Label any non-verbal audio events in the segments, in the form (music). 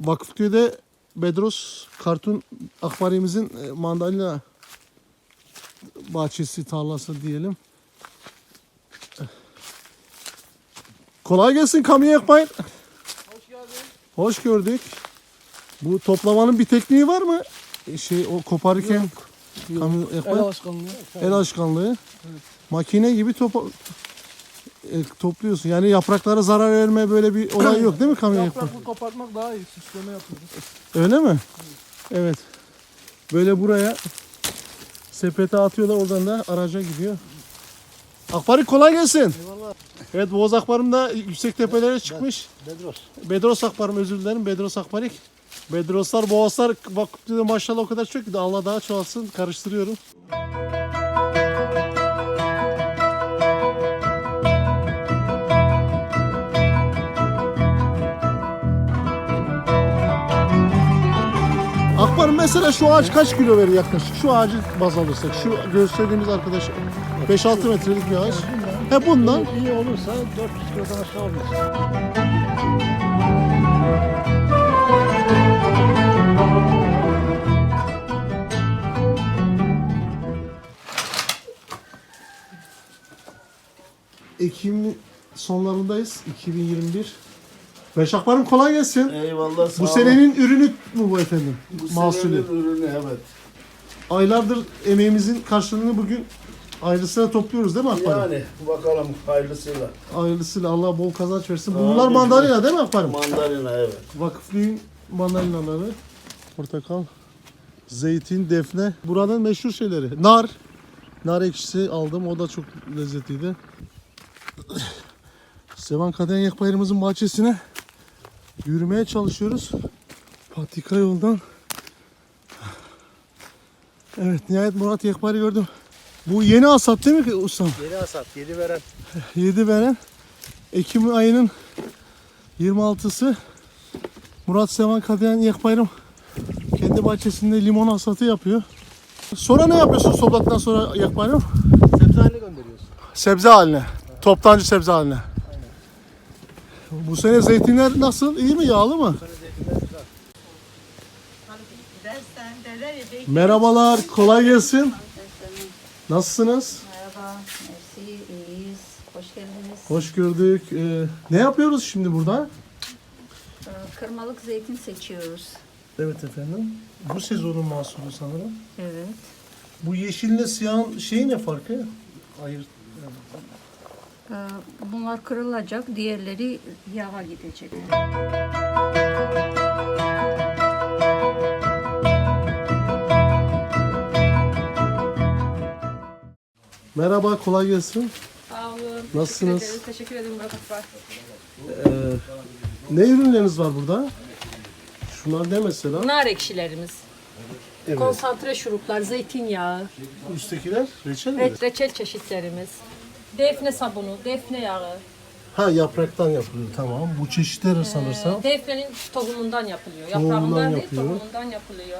Vakıfköy'de Bedros Kartun akvaryumumuzun e, mandalina bahçesi, tarlası diyelim. Kolay gelsin Kamiye Ekbayır. Hoş geldin. Hoş gördük. Bu toplamanın bir tekniği var mı? E, Şey o koparırken Kamiye El Ekbayır alışkanlığı. el alışkanlığı. Makine gibi topa, e, topluyorsun. Yani yapraklara zarar verme böyle bir olay yok değil mi (clears throat) Kamiye Ekbayır? Yapraklı kopartmak daha iyi. Süsleme yapıyoruz. Öyle mi? Evet. Böyle buraya sepete atıyorlar oradan da araca gidiyor. Akbari kolay gelsin. Eyvallah. Evet Boğaz Akbarım da yüksek tepelere çıkmış. Bedros. Bedros Akbarım özür dilerim. Bedros Akbarik. Bedroslar, Boğazlar bak maşallah o kadar çok ki de Allah daha çoğalsın. Karıştırıyorum. Akbarım mesela şu ağaç kaç kilo verir yaklaşık? Şu ağacı baz alırsak. Şu gösterdiğimiz arkadaş 5-6 metrelik bir ağaç. He bundan İyi olursa 400 kilodan aşağı olmaz. Ekim sonlarındayız. 2021. Beşakbarım kolay gelsin. Eyvallah sağ Bu olun. senenin ürünü bu bu efendim. Bu Mahsulü. senenin ürünü evet. Aylardır emeğimizin karşılığını bugün ayrısına topluyoruz değil mi Akbarım? Yani bakalım hayırlısıyla. Ayrısıyla Allah bol kazanç versin. Amin. Bunlar mandalina değil mi Akbarım? Mandalina evet. Vakıflığın mandalinaları. Portakal, zeytin, defne. Buranın meşhur şeyleri. Nar. Nar ekşisi aldım. O da çok lezzetliydi. (coughs) Sevan Kaden Yakbayırımızın bahçesine yürümeye çalışıyoruz. Patika yoldan. Evet nihayet Murat Yakbayır'ı gördüm. Bu yeni hasat değil mi ustam? Yeni hasat, yeni veren. 7 veren Ekim ayının 26'sı Murat Sevan Kadıyan Yekbayram kendi bahçesinde limon hasatı yapıyor. Sonra ne yapıyorsun toplattıktan sonra Yekbayram? Sebze haline gönderiyoruz. Sebze haline. Toptancı sebze haline. Bu sene zeytinler nasıl? İyi mi? Yağlı mı? Merhabalar. Kolay gelsin. Nasılsınız? Merhaba, mersi, iyiyiz. Hoş geldiniz. Hoş gördük. Ee, ne yapıyoruz şimdi burada? Ee, Kırmalık zeytin seçiyoruz. Evet efendim. Bu sezonun mahsulü sanırım. Evet. Bu yeşille siyahın şeyi ne farkı? Hayır. Ee, Bunlar kırılacak, diğerleri yağa gidecek. Merhaba, kolay gelsin. Sağ olun. Nasılsınız? Teşekkür, ederiz. Teşekkür ederim Murat Akbar. Ee, ne ürünleriniz var burada? Şunlar ne mesela? Nar ekşilerimiz. Evet. Konsantre şuruplar, zeytinyağı, Üsttekiler reçel mi? ret, reçel çeşitlerimiz. Defne sabunu, defne yağı. Ha yapraktan yapılıyor tamam. Bu çeşitler sanırsam. Defnenin tohumundan yapılıyor. Tohumundan Yaprağından değil, yapıyor. tohumundan yapılıyor.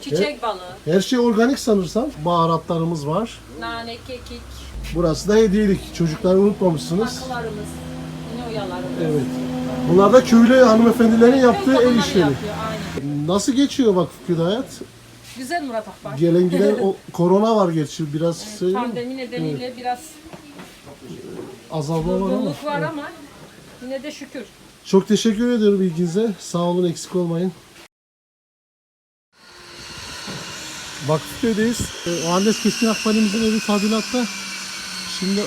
Çiçek balı, Her şey organik sanırsam. Baharatlarımız var. nane, kekik, Burası da hediyelik. Çocukları unutmamışsınız. takılarımız, yine oyalarımız. Evet. Bunlar da köylü hanımefendilerin yaptığı el işleri. yapıyor, aynen. Nasıl geçiyor Vakıfköy'de hayat? Güzel Murat Akbar. Gelen giden (laughs) o korona var gerçi biraz şey mi? Pandemi nedeniyle biraz azalma var ama. durgunluk var ama yine de şükür. Çok teşekkür ediyorum ilginize. Sağ olun eksik olmayın. Vakıfköy'deyiz. Ee, O Andes Keskin Akbalimizin evi tadilatta. Şimdi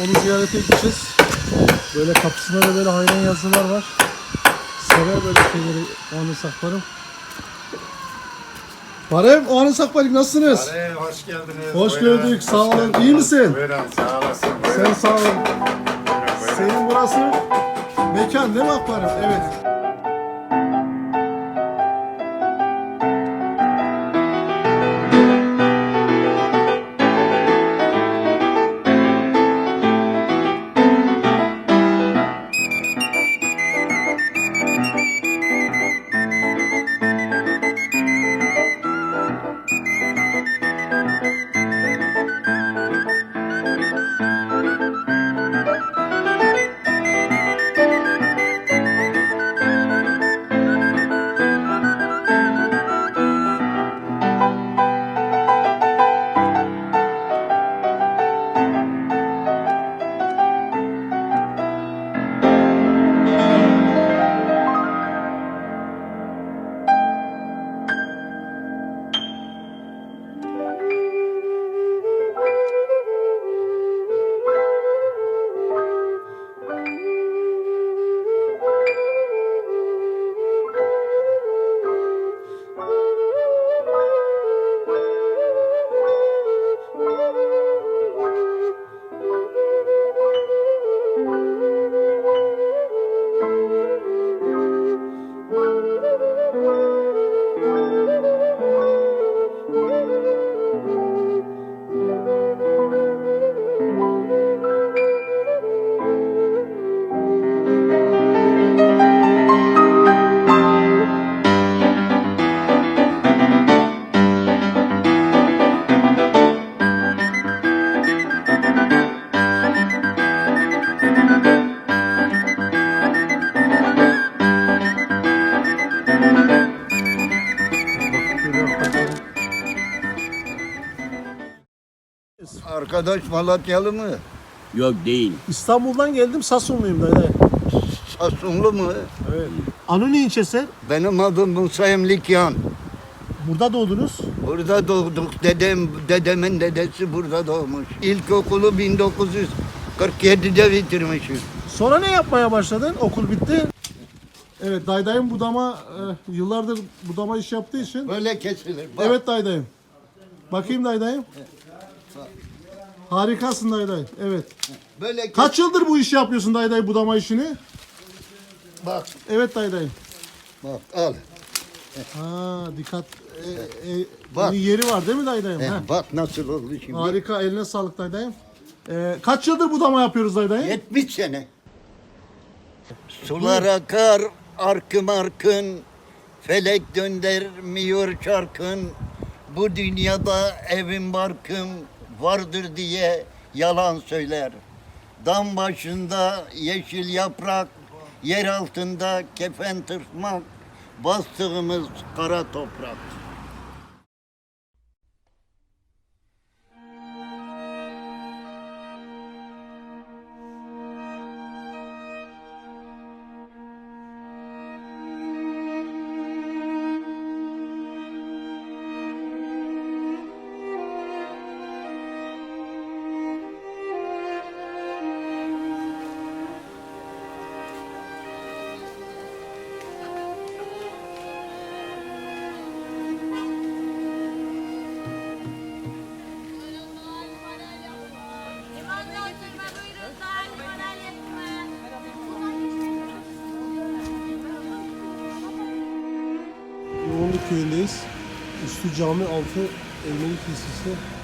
onu ziyarete gideceğiz. Böyle kapısında da böyle hayran yazılar var. Sever böyle şeyleri o Andes Akbarım. Barem, o Andes Akbarim nasılsınız? Hey, hoş geldiniz. Hoş Buyurun, gördük, hoş sağ olun. İyi misin? Buyurun, sağ olasın. Sen sağ buyurun. Senin burası mekan değil mi Akbarım? Evet. Arkadaş Malatyalı mı? Yok değil. İstanbul'dan geldim Sasunluyum dayı. Sasunlu mu? Evet. Anuni ilçesi. Benim adım Musa Emlikyan. Burada doğdunuz. Burada doğduk. Dedem, dedemin dedesi burada doğmuş. İlkokulu 1947'de bitirmişim. Sonra ne yapmaya başladın? Okul bitti. Evet daydayım budama e, yıllardır budama iş yaptığı için. Böyle kesilir. Bak. Evet daydayım. Bakayım daydayım. Harikasın daydayım. Evet. Böyle Kaç yıldır bu işi yapıyorsun daydayım budama işini? Bak. Evet daydayım. Bak al. Ha dikkat. E, e, Bak. bunun yeri var değil mi daydayım? He, Ha. bak nasıl oldu şimdi. Harika eline sağlık daydayım. E, kaç yıldır budama yapıyoruz daydayım? 70 sene. Sular akar arkım arkın. Felek döndürmüyor çarkın. Bu dünyada evim barkım vardır diye yalan söyler. Dam başında yeşil yaprak, yer altında kefen tırtmak, bastığımız kara toprak. Cami altı Ermeni kilisesi.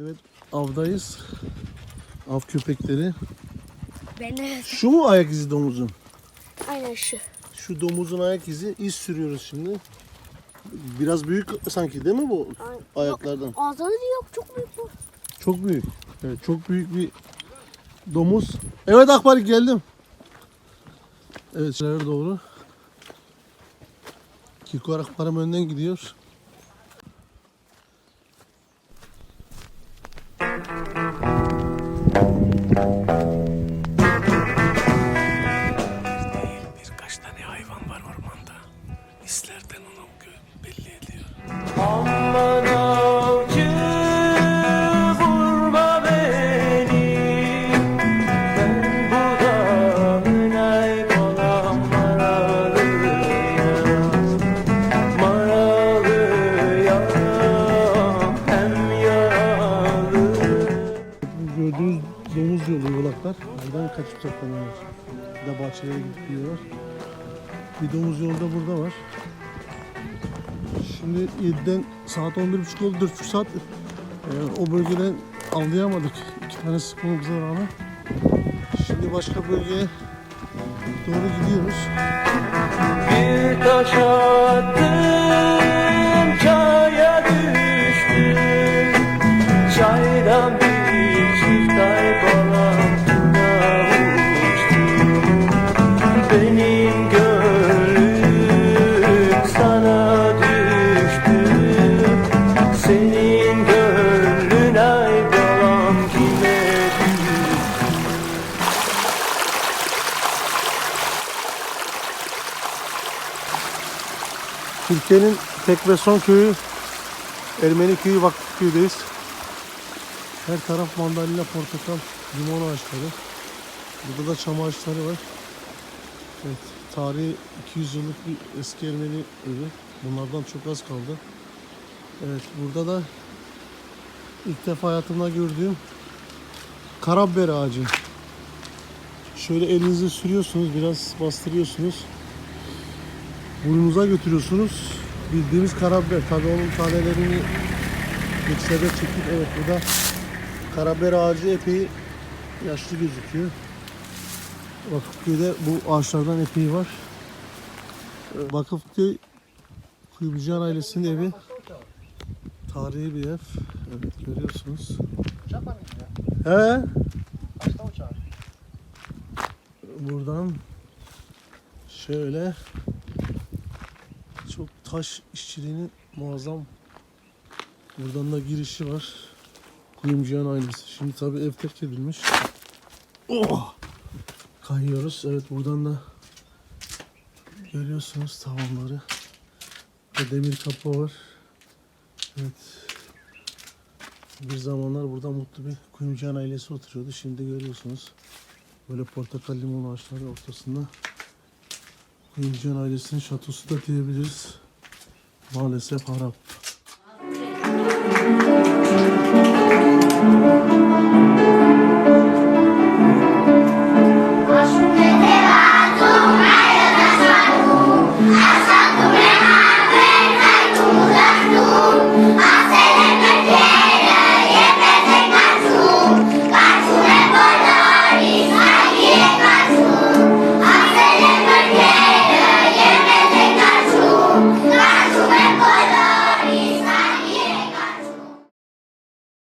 Evet avdayız. Av köpekleri. Ben Şu mu ayak izi domuzun? aynen şu. Şu domuzun ayak izi iz sürüyoruz şimdi. Biraz büyük sanki değil mi bu Ay- ayaklardan? Ağzını yok çok büyük bu. Çok büyük. Evet çok büyük bir domuz. Evet Akbari geldim. Evet şuraya doğru. Kiko Akbar'ım önden gidiyor. 7'den saat 11.30 oldu. 4.5 saat e, o bölgeden avlayamadık. İki tane sıkmamıza rağmen. Şimdi başka bölgeye doğru gidiyoruz. Bir taş attım Türkiye'nin tek ve son köyü Ermeni köyü Vakıf köydeyiz. Her taraf mandalina, portakal, limon ağaçları. Burada da çam ağaçları var. Evet, tarihi 200 yıllık bir eski Ermeni evi. Bunlardan çok az kaldı. Evet, burada da ilk defa hayatımda gördüğüm karabiber ağacı. Şöyle elinizi sürüyorsunuz, biraz bastırıyorsunuz burnunuza götürüyorsunuz. Bildiğimiz karabiber. Tabii onun tanelerini mikserde çekip evet burada karabiber ağacı epey yaşlı gözüküyor. Vakıfköy'de bu ağaçlardan epey var. Ee, Vakıfköy Kuyumcuyan ailesinin evi. Tarihi bir ev. Evet görüyorsunuz. He? Buradan şöyle taş işçiliğinin muazzam buradan da girişi var. Kuyumcuyan ailesi. Şimdi tabii ev terk edilmiş. Oh! Kayıyoruz. Evet buradan da görüyorsunuz tavanları. Ve demir kapı var. Evet. Bir zamanlar burada mutlu bir kuyumcuyan ailesi oturuyordu. Şimdi görüyorsunuz. Böyle portakal limon ağaçları ortasında Kuyumcuyan ailesinin şatosu da diyebiliriz maalesef harap.